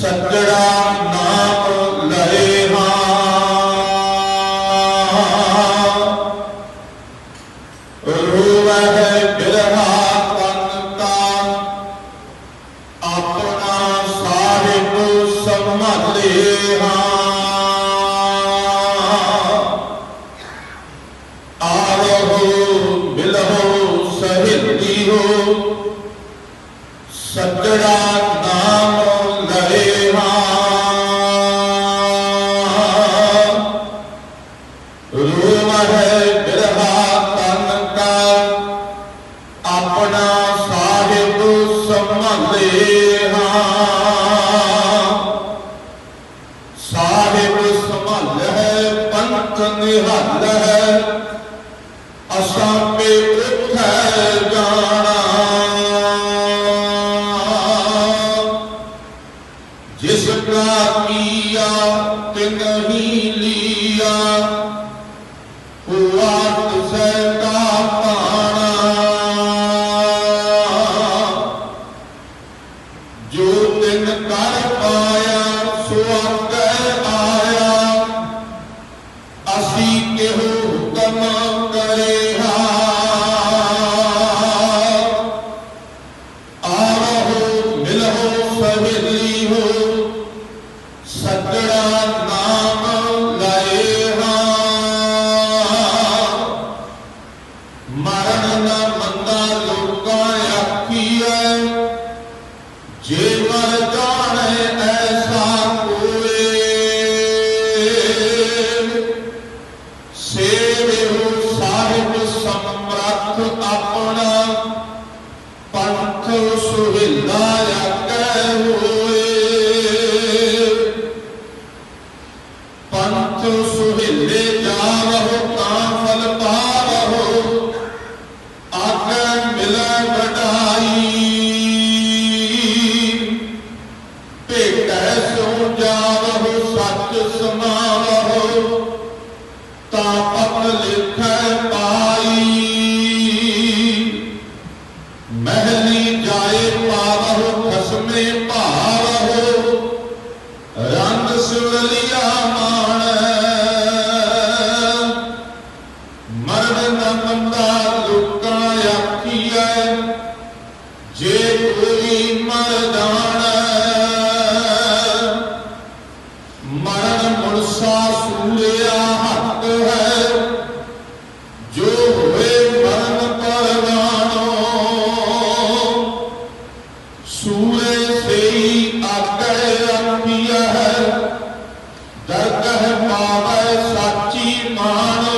سجڑا نام سمجھ لے ہو कम करे ਸਮਰੱਥ ਆਪਣਾ ਪੰਥ ਸੁਹਿਲਾ ਆਗੇ ਹੋਏ। ਪੰਥ ਸੁਹਿਲੇ ਰਹੋ ਤਾਂ ਫਲ ਪਾਵਹੁ ਆਗੇ ਮਿਲੈ ਵਡਾਈ। ਭੇਟੈ ਸੋ ਜਾਵਹੁ ਸੱਚ ਸਮਾਵਹੁ, ਤਾਂ ਮਹਿਲੀ ਜਾਏ ਪਾਵਹੁ, ਖਸਮੇ ਭਾਵਹੁ, ਰੰਗ ਸੁਰਲੀਆ ਮਾਣੈ। ਮਰਨ ਨ ਮੰਦਾ ਲੋਕਾਂ ਆਖੀਐ, ਜੇ ਕੋਈ ਮਰ ਮਰਨ ਮੁਰਸਾ ਸੂਰਿਆ ਸੇਈ ਆਗੇ ਰੱਖਿਆ ਹੈ ਦਰਗਹ ਸਾਚੀ ਮਾਣੋ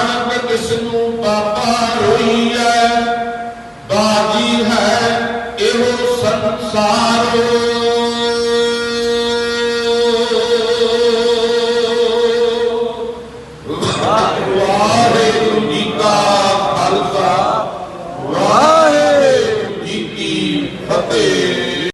ਨਾਨਕ ਕਿਸ ਨੂੰ ਬਾਬਾ ਰੋਈਐ ਬਾਜੀ ਹੈ ਇਹੋ ਸੰਸਾਰ